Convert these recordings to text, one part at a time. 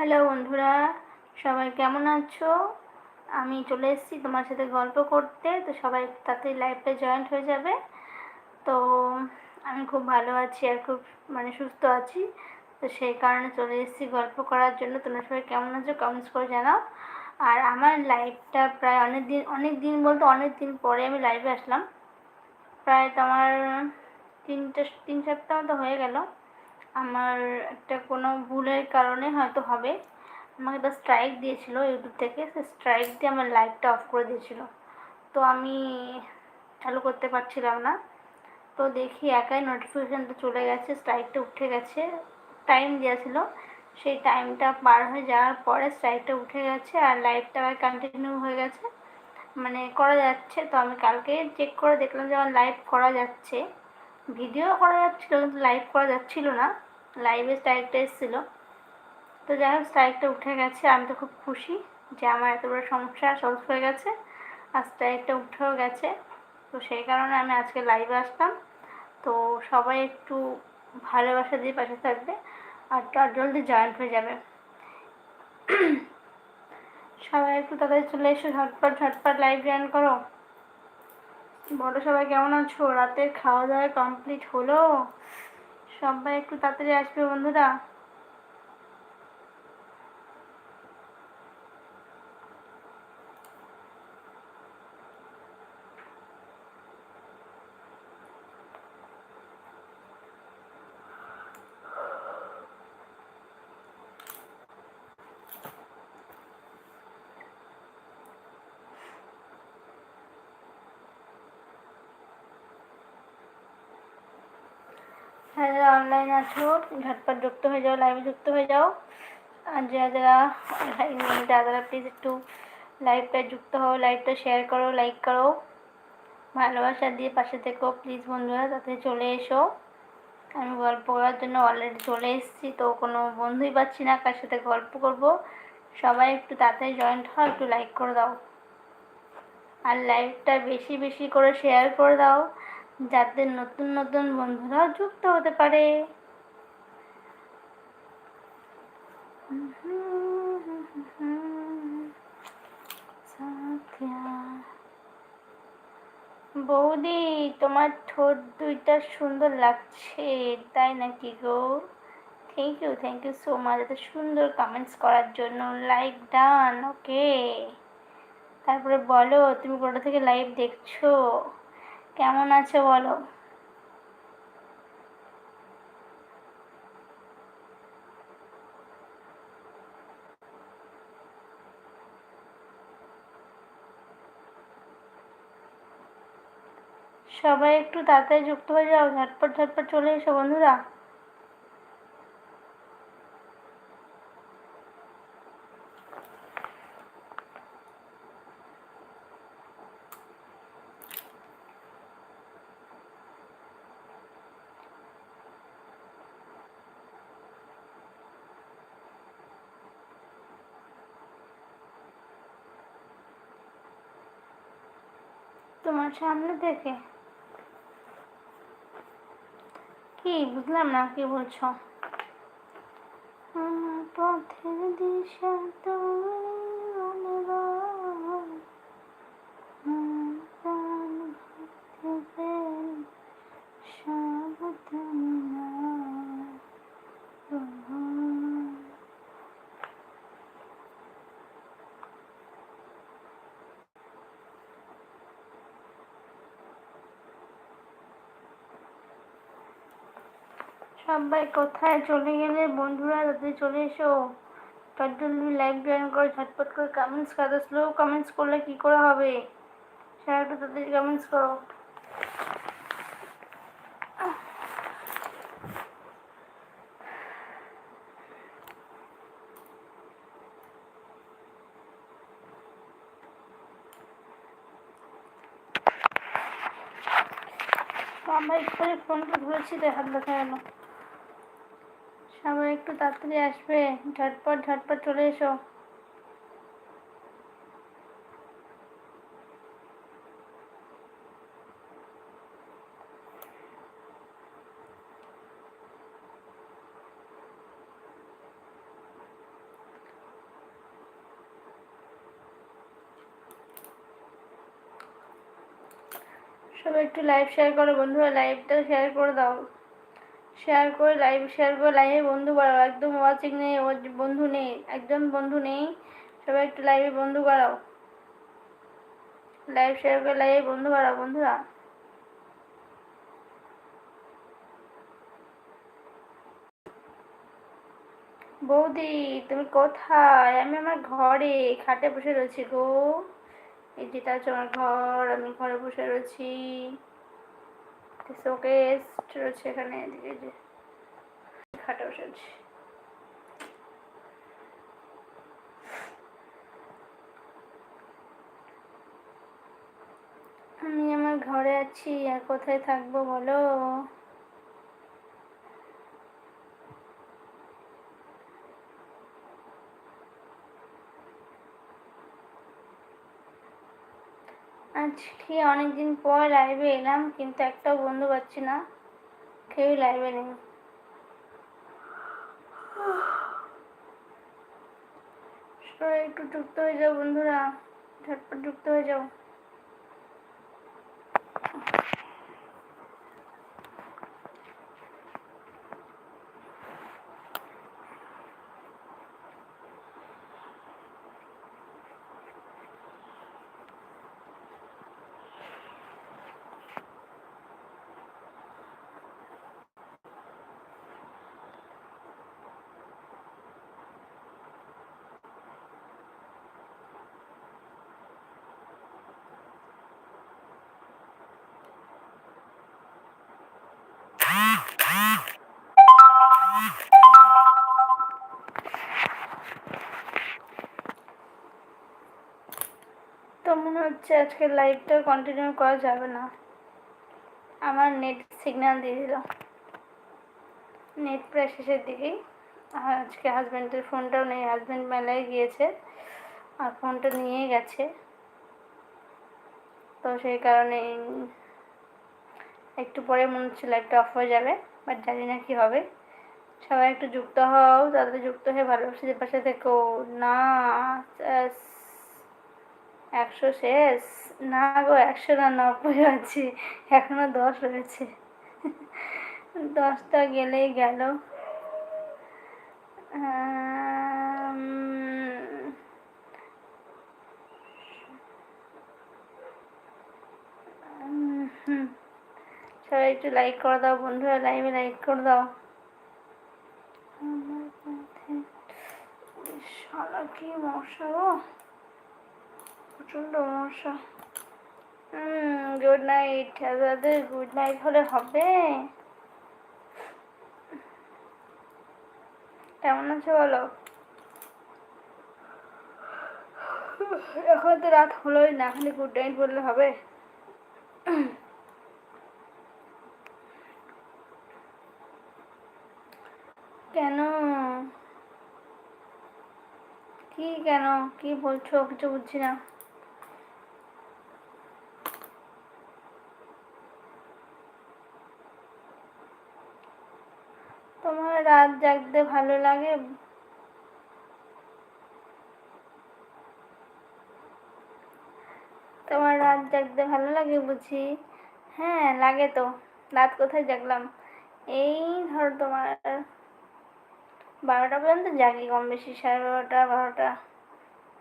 Hello বন্ধুরা, সবাই কেমন আছো? আমি চলে এসেছি তোমার সাথে গল্প করতে, তো সবাই তাড়াতাড়ি লাইভে জয়েন্ট হয়ে যাবে। তো আমি খুব ভালো আছি আর খুব মানে সুস্থ আছি। তো সেই কারণে চলে এসেছি গল্প করার জন্য। তোমরা সবাই কেমন আছো কমেন্টস করে জানাও। আর আমার লাইভটা প্রায় অনেক দিন অনেক দিন বলতে অনেক দিন পরে আমি লাইভে আসলাম। প্রায় তোমার তিনটে, তিন সপ্তাহ মতো হয়ে গেল। আমার একটা কোনো ভুলের কারণে হয়তো হবে। আমাকে একটা স্ট্রাইক দিয়েছিল ইউটিউব থেকে। সে স্ট্রাইক দিয়ে আমার লাইভটা অফ করে দিয়েছিল। তো আমি চালু করতে পারছিলাম না। তো দেখি একাই নোটিফিকেশানটা চলে গেছে স্ট্রাইকটা উঠে গেছে। টাইম দেওয়া ছিল সেই টাইমটা পার হয়ে যাওয়ার পরে স্ট্রাইকটা উঠে গেছে আর লাইভটা আবার কন্টিনিউ হয়ে গেছে। মানে করা যাচ্ছে। তো আমি কালকে চেক করে দেখলাম যে আমার লাইভ করা যাচ্ছে। ভিডিও করা যাচ্ছিল কিন্তু লাইভ করা যাচ্ছিল না। লাইভে স্ট্রাইকটা এসেছিল। তো যাই হোক স্ট্রাইকটা উঠে গেছে। আমি তো খুব খুশি যে আমার এত বড় সমস্যা সলভ হয়ে গেছে। আর স্ট্রাইকটা উঠেও গেছে। তো সেই কারণে আমি আজকে লাইভে আসলাম। তো সবাই একটু ভালোবাসা দিয়ে পাশে থাকবে আর তার জলদি জয়েন্ট হয়ে যাবে। সবাই একটু তাদের চলে এসে, ঝটপট ঝটপট লাইভ জয়েন করো। বড় সবাই কেমন আছো? রাতের খাওয়া দাওয়া কমপ্লিট হলো? সবাই একটু তাড়াতাড়ি আসবে বন্ধুরা। হ্যাঁ যারা অনলাইন আছো? ঝটপট যুক্ত হয়ে যাও লাইভে যুক্ত হয়ে যাও। আর যারা যারা যারা যারা প্লিজ একটু লাইভটা যুক্ত হও লাইভটা শেয়ার করো লাইক করো। ভালোবাসা দিয়ে পাশে থেকো প্লিজ বন্ধুরা, তাতে চলে এসো। আমি গল্প করার জন্য অলরেডি চলে এসেছি, তো কোনো বন্ধুই পাচ্ছি না, কার সাথে গল্প করব। সবাই একটু তাড়াতাড়ি জয়েন্ট হও, একটু লাইক করে দাও। আর লাইভটা বেশি বেশি করে শেয়ার করে দাও। যাতে নতুন নতুন বন্ধুরাও যুক্ত হতে পারে। বৌদি, তোমার ঠোঁট দুইটা সুন্দর লাগছে, তাই নাকি গো? Thank you thank you so much এত সুন্দর কমেন্টস করার জন্য। লাইক ডান ওকে তারপরে বলো, তুমি কোথা থেকে লাইভ দেখছ? কেমন আছে বলো? সবাই একটু তাড়াতাড়ি যুক্ত হয়ে যাও ঝটপট ঝটপট চলে এসো বন্ধুরা। তোমার সামনে থেকে। কি বুঝলাম না কি বলছো আমার পথের দিশা তুমি সবাই কোথায়? চলে গেলে বন্ধুরা তাদের চলে এসো। জলদি লাইভ জয়েন করো, ঝটপট করে কমেন্টস করো স্লো কমেন্টস করলে কি করে হবে? একটু তাদের কমেন্টস করো। আমার করে ফোনটা ধরেছি তো দেখা গেল সবাই একটু তাড়াতাড়ি আসবে। ঝটপট ঝটপট চলে এসো। সবাই একটু লাইভ শেয়ার করো বন্ধুরা লাইভটা শেয়ার করে দাও। শেয়ার করে লাইভ, শেয়ার করে লাইভে বন্ধু বাড়াও। একদম ওয়াচিং নেই বন্ধু নেই একদম বন্ধু নেই। সবাই একটু লাইভে বন্ধু বাড়াও। লাইভ, শেয়ার করে লাইভে বন্ধু বাড়াও, বন্ধুরা। বৌদি, তুমি কোথায়? আমি আমার ঘরে, খাটে বসে রয়েছি গো। এই যেটা হচ্ছে আমার ঘর, আমি ঘরে বসে রয়েছি। শোকেস রয়েছে এখানে এদিকে যে আমি আমার ঘরে আছি আর কোথায় থাকব বলো? আজকে অনেকদিন পর লাইভে এলাম, কিন্তু একটাও বন্ধু পাচ্ছি না। কেউ লাইভে নেই। সবাই একটু যুক্ত হয়ে যাও বন্ধুরা। ঝটপট যুক্ত হয়ে যাও। মনে হচ্ছে আজকে লাইভটা কন্টিনিউ করা যাবে না। আমার নেট সিগন্যাল দিয়ে দিল। নেট প্রায় শেষের দিকেই। আজকে হাজব্যান্ডের ফোনটাও নেই। হাজব্যান্ড মেলায় গিয়েছে আর ফোনটা নিয়ে গেছে। তো সেই কারণে একটু পরে মনে হচ্ছে লাইভটা অফ হয়ে যাবে বাট জানি না কি হবে। সবাই একটু যুক্ত হও তাদের যুক্ত হয়ে ভালোবাসে পাশে থেকো। না একশো শেষ? না গো, একশো না নব্বই আছে, এখনও দশ রয়েছে দশটা গেলেই গেল। সবাই একটু লাইক করে দাও বন্ধুরা লাইভে লাইক করে দাও। শালা কি মশা প্রচণ্ড মশা হুম গুড নাইট দাদাদের গুড নাইট হলে হবে। কেমন আছে বলো? এখন তো রাত হলোই না, খালি গুড নাইট বললে হবে। কেন? কি কেন? কি বলছো? কিছু বুঝছি না তোমার রাত জাগতে ভালো লাগে। তোমার রাত জাগতে ভালো লাগে বুঝি? হ্যাঁ লাগে তো। রাত কোথায় জাগলাম? এই ধরো তোমার বারোটা পর্যন্ত জাগি কম বেশি, সাড়ে বারোটা বারোটা।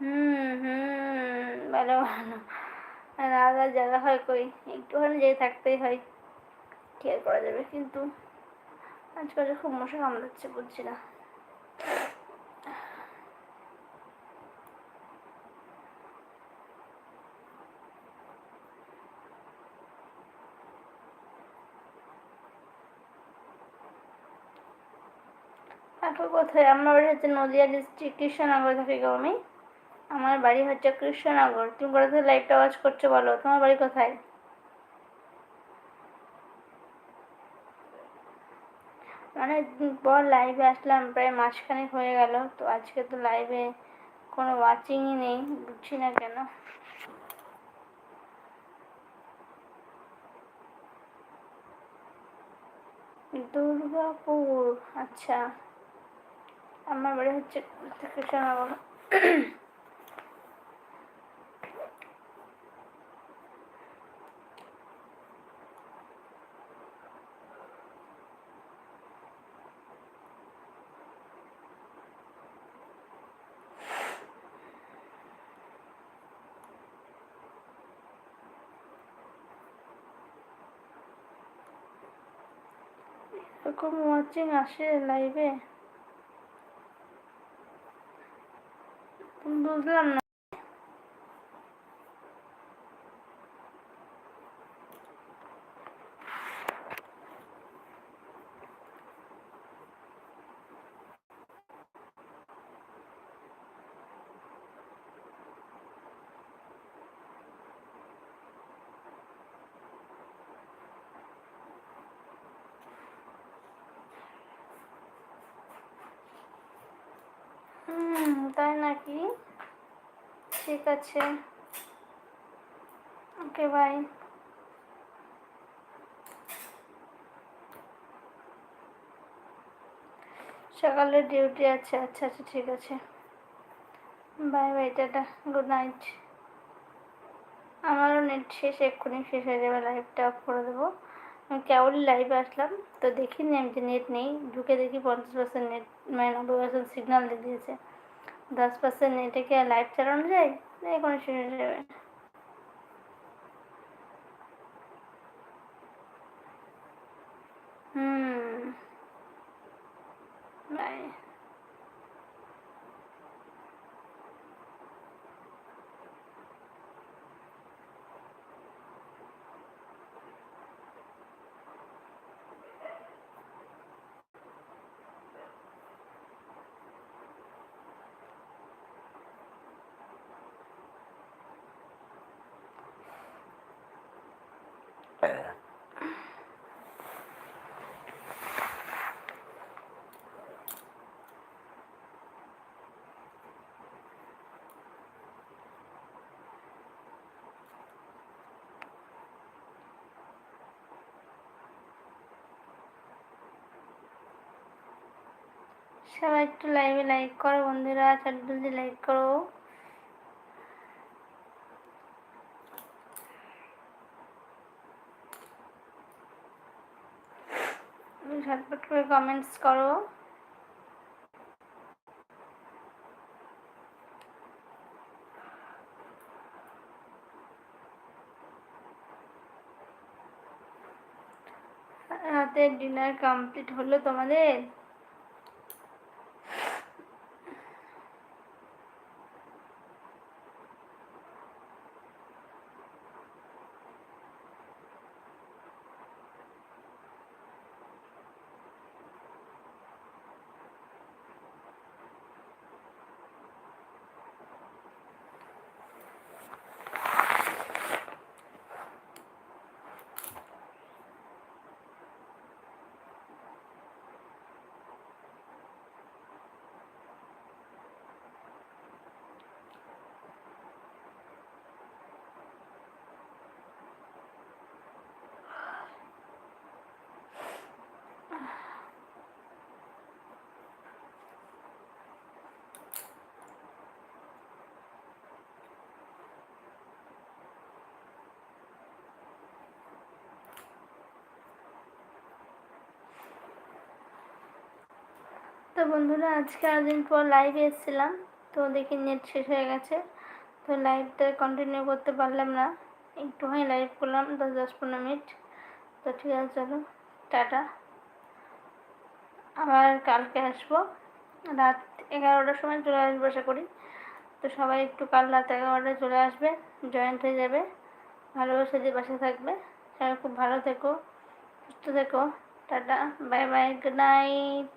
হুম হুম, ভালো ভালো। রাত আর জাগা হয় কই? একটুখানি জেগে থাকতেই হয়। কি আর করা যাবে? কিন্তু আজকাল খুব মশা কামড়াচ্ছে, বুঝছি না। কোথায়? আমার বাড়ি হচ্ছে নদিয়া ডিস্ট্রিক্ট কৃষ্ণনগর থাকি গো আমি। আমার বাড়ি হচ্ছে কৃষ্ণনগর। তুমি কোথা থেকে লাইভটা ওয়াচ করছ বলো? তোমার বাড়ি কোথায়? অনেক পর লাইভে আসলাম, প্রায় মাসখানেক হয়ে গেল, তো আজকে তো লাইভে কোনো ওয়াচিংই নেই, বুঝছি না কেন। দুর্গাপুর আচ্ছা। আমার বাড়ি হচ্ছে কৃষ্ণনগর এরকম ওয়াচিং আসে লাইভে বুঝলাম না হুম তাই নাকি? ঠিক আছে। ওকে বাই সকালে ডিউটি আছে। আচ্ছা আচ্ছা ঠিক আছে। Bye bye tata. Good night আমারও নেট শেষ। এক্ষুনি শেষ হয়ে যাবে লাইভটা অফ করে দেবো। আমি কেবলই লাইভে আসলাম। তো দেখিনি আমি যে নেট নেই। ঢুকে দেখি পঞ্চাশ পার্সেন্ট নেট মানে নব্বই পার্সেন্ট সিগনাল দিয়ে দিয়েছে। দশ পার্সেন্ট নেটে কি আর লাইভ চালানো যায়? না এখন শুনে যাবে হুম বাই সবাই একটু লাইভে লাইক করো বন্ধুরা চারটে জলদি লাইক করো ঝটপট করে কমেন্টস করো রাতের ডিনার কমপ্লিট হলো তোমাদের? তো বন্ধুরা, আজকে দিন পর লাইভে এসেছিলাম, তো দেখি নেট শেষ হয়ে গেছে। তো লাইভটা কন্টিনিউ করতে পারলাম না। একটুখানি লাইভ করলাম, দশ দশ পনেরো মিনিট। তো ঠিক আছে, চলো, টাটা। আবার কালকে আসব। রাত এগারোটার সময় চলে আসব আশা করি। তো সবাই একটু কাল রাত এগারোটায় চলে আসবে জয়েন্ট হয়ে যাবে। ভালোবাসা দিয়ে বাসা থাকবে, সবাই খুব ভালো থেকো, সুস্থ থেকো। Tata bye bye good night